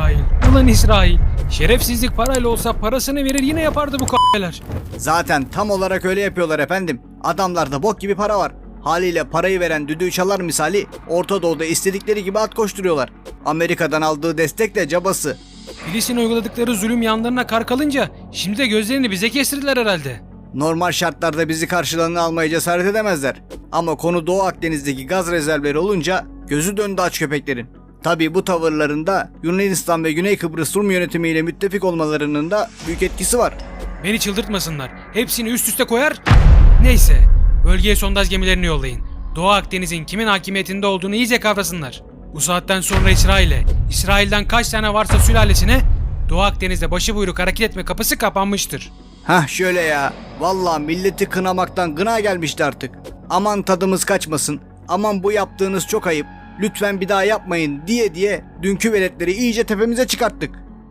İsrail. Ulan İsrail. Şerefsizlik parayla olsa parasını verir yine yapardı bu k***ler. Zaten tam olarak öyle yapıyorlar efendim. Adamlarda bok gibi para var. Haliyle parayı veren düdüğü çalar misali Orta Doğu'da istedikleri gibi at koşturuyorlar. Amerika'dan aldığı destek de cabası. Filistin uyguladıkları zulüm yanlarına kar kalınca şimdi de gözlerini bize kestirdiler herhalde. Normal şartlarda bizi karşılarına almaya cesaret edemezler. Ama konu Doğu Akdeniz'deki gaz rezervleri olunca gözü döndü aç köpeklerin. Tabi bu tavırlarında Yunanistan ve Güney Kıbrıs Rum yönetimiyle müttefik olmalarının da büyük etkisi var. Beni çıldırtmasınlar. Hepsini üst üste koyar. Neyse. Bölgeye sondaj gemilerini yollayın. Doğu Akdeniz'in kimin hakimiyetinde olduğunu iyice kavrasınlar. Bu saatten sonra İsrail'e, İsrail'den kaç tane varsa sülalesine Doğu Akdeniz'de başıbuyruk buyruk hareket etme kapısı kapanmıştır. Hah şöyle ya. Vallahi milleti kınamaktan gına gelmişti artık. Aman tadımız kaçmasın. Aman bu yaptığınız çok ayıp. Lütfen bir daha yapmayın diye diye dünkü veletleri iyice tepemize çıkarttık.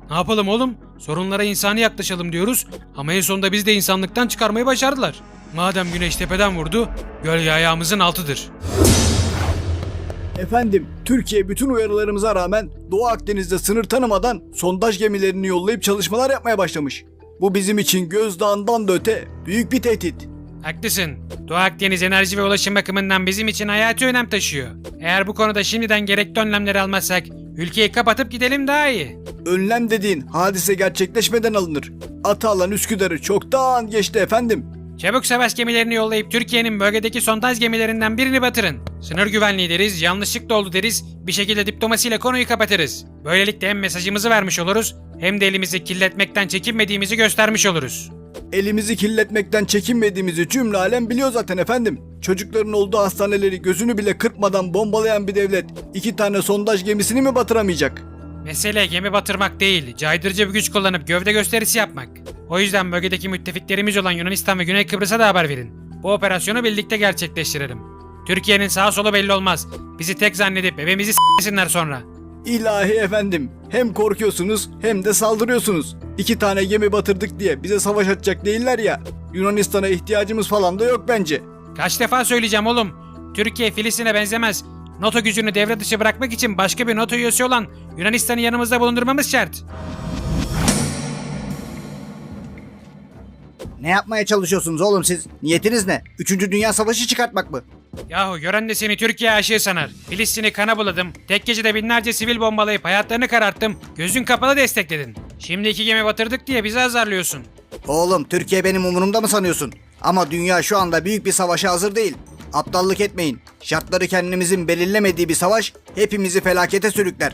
Ne yapalım oğlum? Sorunlara insani yaklaşalım diyoruz ama en sonunda biz de insanlıktan çıkarmayı başardılar. Madem güneş tepeden vurdu, gölge ayağımızın altıdır. Efendim, Türkiye bütün uyarılarımıza rağmen Doğu Akdeniz'de sınır tanımadan sondaj gemilerini yollayıp çalışmalar yapmaya başlamış. Bu bizim için gözdağından da öte büyük bir tehdit. Haklısın. Doğu Akdeniz enerji ve ulaşım bakımından bizim için hayati önem taşıyor. Eğer bu konuda şimdiden gerekli önlemleri almazsak ülkeyi kapatıp gidelim daha iyi. Önlem dediğin hadise gerçekleşmeden alınır. Atı alan Üsküdar'ı çoktan geçti efendim. Çabuk savaş gemilerini yollayıp Türkiye'nin bölgedeki sondaj gemilerinden birini batırın. Sınır güvenliği deriz, yanlışlıkla oldu deriz, bir şekilde diplomasiyle konuyu kapatırız. Böylelikle hem mesajımızı vermiş oluruz, hem de elimizi kirletmekten çekinmediğimizi göstermiş oluruz. Elimizi kirletmekten çekinmediğimizi cümle alem biliyor zaten efendim. Çocukların olduğu hastaneleri gözünü bile kırpmadan bombalayan bir devlet iki tane sondaj gemisini mi batıramayacak? Mesele gemi batırmak değil, caydırıcı bir güç kullanıp gövde gösterisi yapmak. O yüzden bölgedeki müttefiklerimiz olan Yunanistan ve Güney Kıbrıs'a da haber verin. Bu operasyonu birlikte gerçekleştirelim. Türkiye'nin sağ solu belli olmaz. Bizi tek zannedip evimizi s**sinler sonra. İlahi efendim hem korkuyorsunuz hem de saldırıyorsunuz. İki tane gemi batırdık diye bize savaş açacak değiller ya. Yunanistan'a ihtiyacımız falan da yok bence. Kaç defa söyleyeceğim oğlum. Türkiye Filistin'e benzemez. NATO gücünü devre dışı bırakmak için başka bir NATO üyesi olan Yunanistan'ı yanımızda bulundurmamız şart. Ne yapmaya çalışıyorsunuz oğlum siz? Niyetiniz ne? Üçüncü Dünya Savaşı çıkartmak mı? Yahu gören de seni Türkiye aşığı sanar. Filistin'i kana buladım. Tek gecede binlerce sivil bombalayıp hayatlarını kararttım. Gözün kapalı destekledin. Şimdi iki gemi batırdık diye bizi azarlıyorsun. Oğlum Türkiye benim umurumda mı sanıyorsun? Ama dünya şu anda büyük bir savaşa hazır değil. Aptallık etmeyin. Şartları kendimizin belirlemediği bir savaş hepimizi felakete sürükler.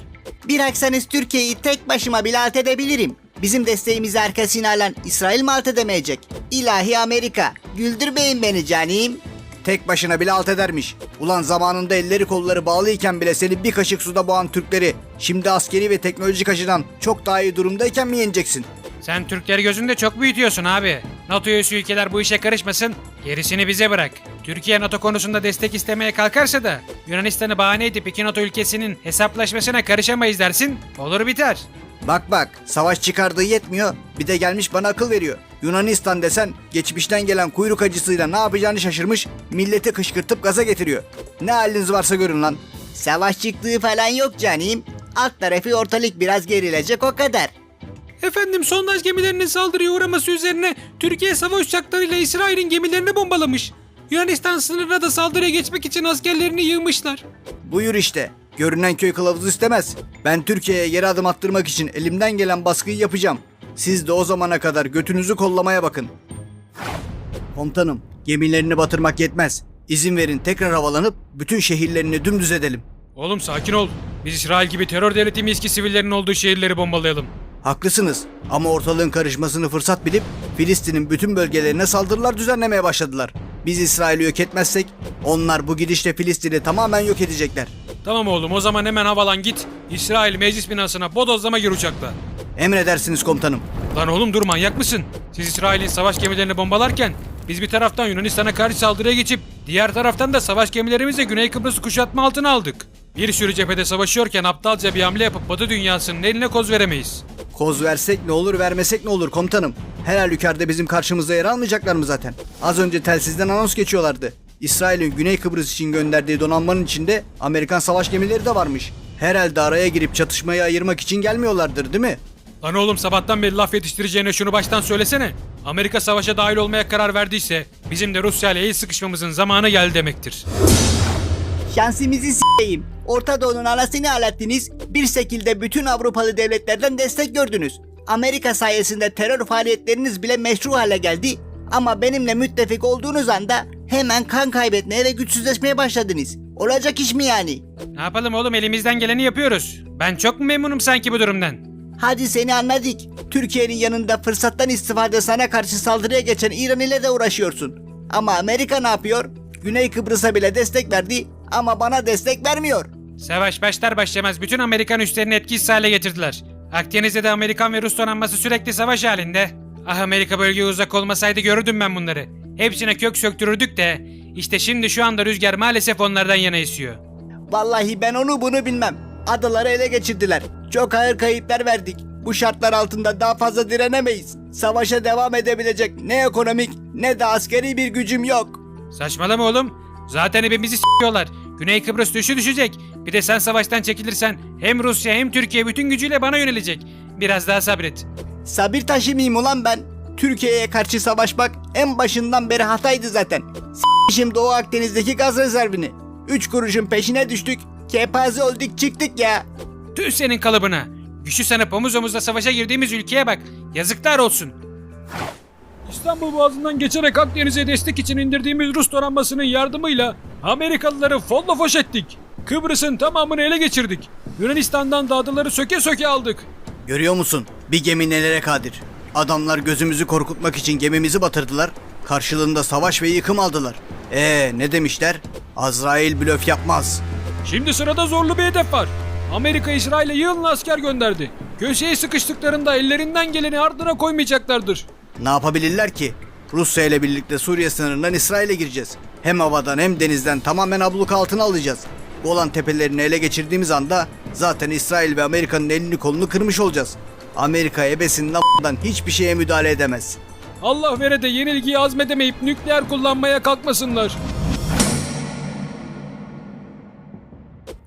Bıraksanız Türkiye'yi tek başıma bile alt edebilirim. Bizim desteğimizi arkasına alan İsrail mi alt edemeyecek? İlahi Amerika. Güldürmeyin beni canim. Tek başına bile alt edermiş. Ulan zamanında elleri kolları bağlıyken bile seni bir kaşık suda boğan Türkleri şimdi askeri ve teknolojik açıdan çok daha iyi durumdayken mi yeneceksin? Sen Türkleri gözünde çok büyütüyorsun abi. NATO üyesi ülkeler bu işe karışmasın, gerisini bize bırak. Türkiye NATO konusunda destek istemeye kalkarsa da Yunanistan'ı bahane edip iki NATO ülkesinin hesaplaşmasına karışamayız dersin, olur biter. Bak bak savaş çıkardığı yetmiyor bir de gelmiş bana akıl veriyor. Yunanistan desen geçmişten gelen kuyruk acısıyla ne yapacağını şaşırmış milleti kışkırtıp gaza getiriyor. Ne haliniz varsa görün lan. Savaş çıktığı falan yok canim. Alt tarafı ortalık biraz gerilecek o kadar. Efendim sondaj gemilerinin saldırıya uğraması üzerine Türkiye savaş uçaklarıyla İsrail'in gemilerini bombalamış. Yunanistan sınırına da saldırıya geçmek için askerlerini yığmışlar. Buyur işte. Görünen köy kılavuz istemez. Ben Türkiye'ye geri adım attırmak için elimden gelen baskıyı yapacağım. Siz de o zamana kadar götünüzü kollamaya bakın. Komutanım, gemilerini batırmak yetmez. İzin verin tekrar havalanıp bütün şehirlerini dümdüz edelim. Oğlum sakin ol. Biz İsrail gibi terör devleti miyiz ki sivillerin olduğu şehirleri bombalayalım. Haklısınız ama ortalığın karışmasını fırsat bilip Filistin'in bütün bölgelerine saldırılar düzenlemeye başladılar. Biz İsrail'i yok etmezsek onlar bu gidişle Filistin'i tamamen yok edecekler. Tamam oğlum o zaman hemen havalan git. İsrail meclis binasına bodozlama gir uçakla. Emredersiniz komutanım. Lan oğlum dur manyak mısın? Siz İsrail'in savaş gemilerini bombalarken biz bir taraftan Yunanistan'a karşı saldırıya geçip diğer taraftan da savaş gemilerimizle Güney Kıbrıs'ı kuşatma altına aldık. Bir sürü cephede savaşıyorken aptalca bir hamle yapıp Batı dünyasının eline koz veremeyiz. Koz versek ne olur vermesek ne olur komutanım. Her halükarda bizim karşımızda yer almayacaklar mı zaten? Az önce telsizden anons geçiyorlardı. İsrail'in Güney Kıbrıs için gönderdiği donanmanın içinde Amerikan savaş gemileri de varmış. Herhalde araya girip çatışmayı ayırmak için gelmiyorlardır değil mi? Lan oğlum sabahtan beri laf yetiştireceğine şunu baştan söylesene. Amerika savaşa dahil olmaya karar verdiyse bizim de Rusya ile el sıkışmamızın zamanı geldi demektir. Şansımızı s**eyim. Orta Doğu'nun anasını ağlattınız. Bir şekilde bütün Avrupalı devletlerden destek gördünüz. Amerika sayesinde terör faaliyetleriniz bile meşru hale geldi. Ama benimle müttefik olduğunuz anda hemen kan kaybetmeye ve güçsüzleşmeye başladınız. Olacak iş mi yani? Ne yapalım oğlum elimizden geleni yapıyoruz. Ben çok mu memnunum sanki bu durumdan? Hadi seni anladık. Türkiye'nin yanında fırsattan istifade sana karşı saldırıya geçen İran ile de uğraşıyorsun. Ama Amerika ne yapıyor? Güney Kıbrıs'a bile destek verdi ama bana destek vermiyor. Savaş başlar başlamaz bütün Amerikan üslerini etkisiz hale getirdiler. Akdeniz'de de Amerikan ve Rus donanması sürekli savaş halinde. Ah Amerika bölgeye uzak olmasaydı görürdüm ben bunları. Hepsine kök söktürürdük de işte şimdi şu anda rüzgar maalesef onlardan yana esiyor. Vallahi ben onu bunu bilmem. Adaları ele geçirdiler. Çok ağır kayıplar verdik. Bu şartlar altında daha fazla direnemeyiz. Savaşa devam edebilecek ne ekonomik ne de askeri bir gücüm yok. Saçmalama oğlum. Zaten hepimizi s**yorlar. Güney Kıbrıs düşü düşecek. Bir de sen savaştan çekilirsen hem Rusya hem Türkiye bütün gücüyle bana yönelecek. Biraz daha sabret. Sabir taşımayayım ulan ben. Türkiye'ye karşı savaşmak en başından beri hataydı zaten. S**mişim Doğu Akdeniz'deki gaz rezervini. Üç kuruşun peşine düştük. Kepaze olduk çıktık ya. Tüh senin kalıbına. Güçlü sanıp omuz omuzla savaşa girdiğimiz ülkeye bak. Yazıklar olsun. İstanbul Boğazı'ndan geçerek Akdeniz'e destek için indirdiğimiz Rus donanmasının yardımıyla Amerikalıları folla foş ettik. Kıbrıs'ın tamamını ele geçirdik. Yunanistan'dan da adaları söke söke aldık. Görüyor musun? Bir gemi nelere kadir. Adamlar gözümüzü korkutmak için gemimizi batırdılar. Karşılığında savaş ve yıkım aldılar. Ee ne demişler? Azrail blöf yapmaz. Şimdi sırada zorlu bir hedef var. Amerika İsrail'e yığınla asker gönderdi. Köşeye sıkıştıklarında ellerinden geleni ardına koymayacaklardır. Ne yapabilirler ki? Rusya ile birlikte Suriye sınırından İsrail'e gireceğiz. Hem havadan hem denizden tamamen abluka altına alacağız. Golan tepelerini ele geçirdiğimiz anda zaten İsrail ve Amerika'nın elini kolunu kırmış olacağız. Amerika ebesinin lafından hiçbir şeye müdahale edemez. Allah vere de yenilgiyi azmedemeyip nükleer kullanmaya kalkmasınlar.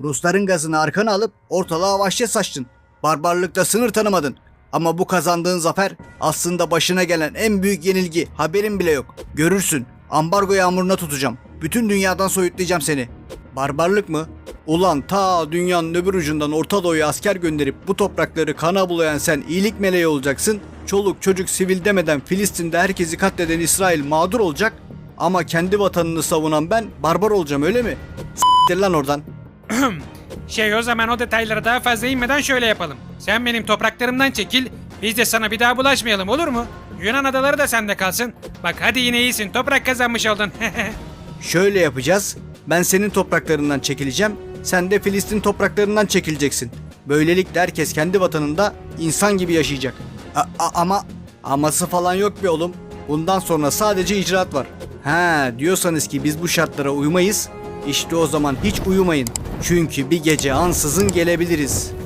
Rusların gazını arkana alıp ortalığa vahşet saçtın. Barbarlıkta sınır tanımadın. Ama bu kazandığın zafer aslında başına gelen en büyük yenilgi. Haberin bile yok. Görürsün. Ambargo yağmuruna tutacağım. Bütün dünyadan soyutlayacağım seni. Barbarlık mı? Ulan ta dünyanın öbür ucundan Orta Doğu'ya asker gönderip bu toprakları kana bulayan sen iyilik meleği olacaksın. Çoluk çocuk sivil demeden Filistin'de herkesi katleden İsrail mağdur olacak. Ama kendi vatanını savunan ben barbar olacağım öyle mi? S**tir lan oradan. Şey o zaman o detaylara daha fazla inmeden şöyle yapalım. Sen benim topraklarımdan çekil, biz de sana bir daha bulaşmayalım olur mu? Yunan adaları da sende kalsın. Bak hadi yine iyisin, toprak kazanmış oldun. Şöyle yapacağız. Ben senin topraklarından çekileceğim. Sen de Filistin topraklarından çekileceksin. Böylelikle herkes kendi vatanında insan gibi yaşayacak. A- a- ama aması falan yok be oğlum. Bundan sonra sadece icraat var. Ha diyorsanız ki biz bu şartlara uymayız. İşte o zaman hiç uyumayın. Çünkü bir gece ansızın gelebiliriz.